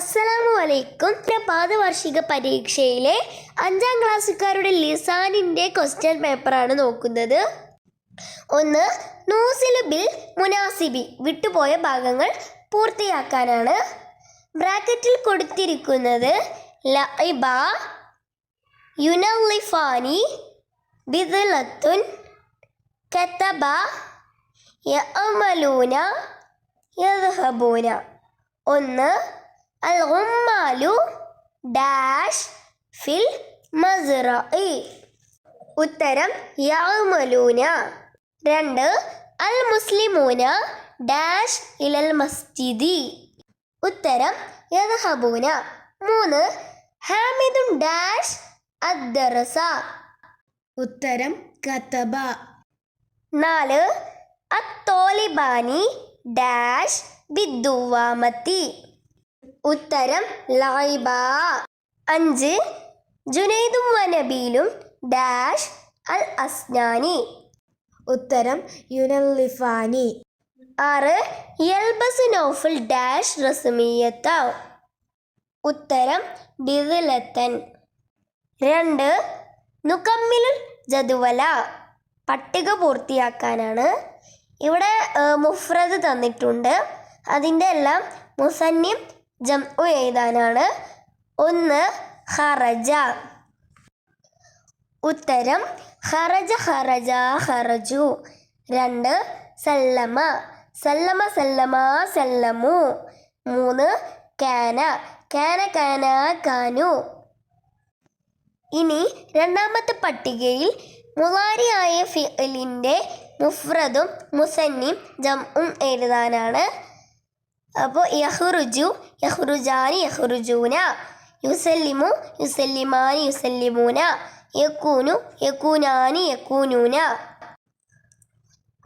അസ്സലാമു അലൈക്കും പാദവാർഷിക പരീക്ഷയിലെ അഞ്ചാം ക്ലാസ്സുകാരുടെ ലിസാനിന്റെ ക്വസ്റ്റ്യൻ പേപ്പറാണ് നോക്കുന്നത്. ഒന്ന് നൂസിലുബിൽ മുനാസിബി വിട്ടുപോയ ഭാഗങ്ങൾ പൂർത്തിയാക്കാനാണ്. ബ്രാക്കറ്റിൽ കൊടുത്തിരിക്കുന്നത് ലൈബ യുനലിഫാനി ബിദലത്തുൻ കത്തബ യഅമലൂന യദ്ഹബൂന. ഒന്ന് അൽ ഉമ്മാലു ഡാഷ് ഫിൽ മസ്റഇ ഉത്തരം യഅമലൂന. രണ്ട് അൽ മുസ്ലിമൂന ഡാഷ് ഇലൽ മസ്ജിദി. ഉത്തരം യദ്ഹബൂന. മൂന്ന് ഹാമിദുൻ ഡാഷ് അദ്ദറസ. ഉത്തരം കതബ നാല് അത്തോലിബാനി ഡാഷ് ബിദ്ദുവാമത്തി ഉത്തരം ലൈബ അഞ്ച് ജുനൈദും വനബീലും ഡാഷ് അൽ അസ്നാനി. ഉത്തരം യുനല്ലിഫാനി. ആറ് യൽബസ് നോഫിൽ ഡാഷ് റസ്മിയത്ത. ഉത്തരം ഡിസിലത്തൻ രണ്ട് നുക്കമ്മിലുൽ ജതുവല പട്ടിക പൂർത്തിയാക്കാനാണ് ഇവിടെ മുഫ്രദ് തന്നിട്ടുണ്ട്. അതിന്റെ എല്ലാം മുസന്നിം ജം എഴുതാനാണ്. ഒന്ന് ഹറജ. ഉത്തരം ഹറജ ഹറജ ഹറജു. രണ്ട് സല്ലമ. സല്ലമ സല്ലമ സല്ലമു. മൂന്ന് കാന. കാന കാന കാനു. ഇനി രണ്ടാമത്തെ പട്ടികയിൽ മുലാരിയായ ഫിലിന്റെ മുഫ്രദും മുസന്നിം ജംഉം എഴുതാനാണ്. അപ്പോൾ യഹ്റുജു യഹ്റുജാനി യഹ്റുജൂന യുസല്ലിമു യുസല്ലിമാനി യുസല്ലിമൂന യക്കൂനു യക്കൂനാനി യക്കൂനൂന.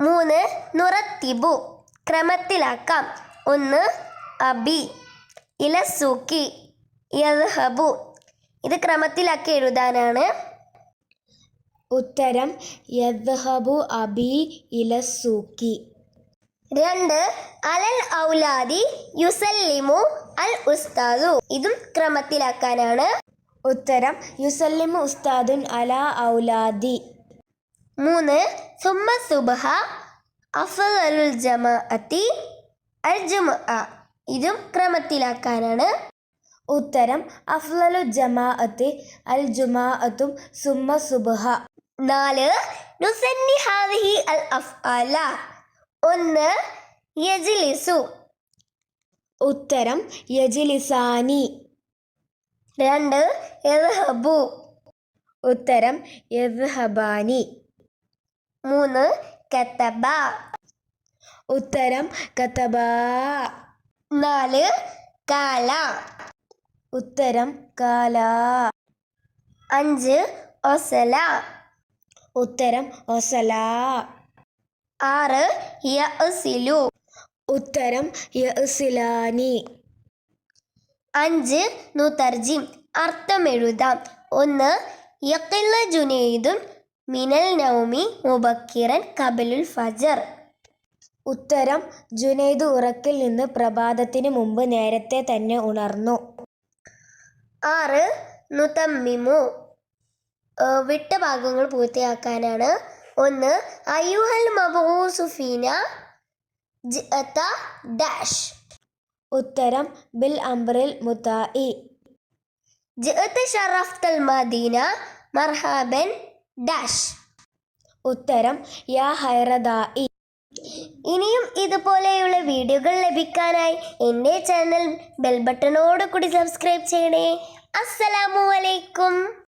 മൂന്ന് നുറത്തിബു ക്രമത്തിലാക്കാം. ഒന്ന് അബി ഇലസൂക്കി യദ്ഹബു. ഇത് ക്രമത്തിലാക്കി എഴുതാനാണ്. ഉത്തരം യദ്ഹബു അബി ഇലസൂക്കി. രണ്ട് അലൽ ഔലാദി യുസല്ലിമു അൽ ഉസ്താദു. ഇതും ക്രമത്തിലാക്കാനാണ്. ഉത്തരം യുസല്ലിമു ഉസ്താദുൻ അല ഔലാദി. മൂന്ന് സുമ്മ സുബഹ അഫലുൽ ജമാഅത്തി അൽ ജുമ ഇതും ക്രമത്തിലാക്കാനാണ്. ഉത്തരം അഫ്ലലു ജമാഅത്ത് അൽ ജുമാഅത്തും സുമ്മ സുബഹ. നാല് നുസന്നി ഹാദിഹി അൽ അഫ്ആല. ഒന്ന് യജിലിസു. ഉത്തരം യജിലിസാനി. രണ്ട് യദ്ഹബു. ഉത്തരം യദ്ഹബാനി. മൂന്ന് കത്തബ. ഉത്തരം കത്തബ. നാല് കാല. ഉത്തരം കാല. അഞ്ച് ഒസല. ഉത്തരം ഒസല. ആറ് യസിലു ഉത്തരം യസിലാനി അഞ്ച് നുതർജിം അർത്ഥം എഴുതാം ഒന്ന് യക്കില്ല ജുനൈദും മിനൽ നൗമി മുബക്കിറൻ കബലുൽ ഫജർ. ഉത്തരം ജുനൈദ് ഉറക്കിൽ നിന്ന് പ്രഭാതത്തിന് മുമ്പ് നേരത്തെ തന്നെ ഉണർന്നു. ആറ് നുതമ്മിമു വിട്ട ഭാഗങ്ങൾ പൂർത്തിയാക്കാനാണ് ഒന്ന് അയ്യുഹൽ മബൂസുഫീന ഡാഷ് ഉത്തരം ബിൽ അംബ്രിൽ മുതായി ഷറഫ്തൽ മദീന മർഹാബൻ ഡാഷ് ഉത്തരം യാ ഹൈറദായി ഇനിയും ഇതുപോലെയുള്ള വീഡിയോകൾ ലഭിക്കാനായി എന്റെ ചാനൽ ബെൽ ബട്ടണോട് കൂടി സബ്സ്ക്രൈബ് ചെയ്യണേ. അസ്സലാമു അലൈക്കും.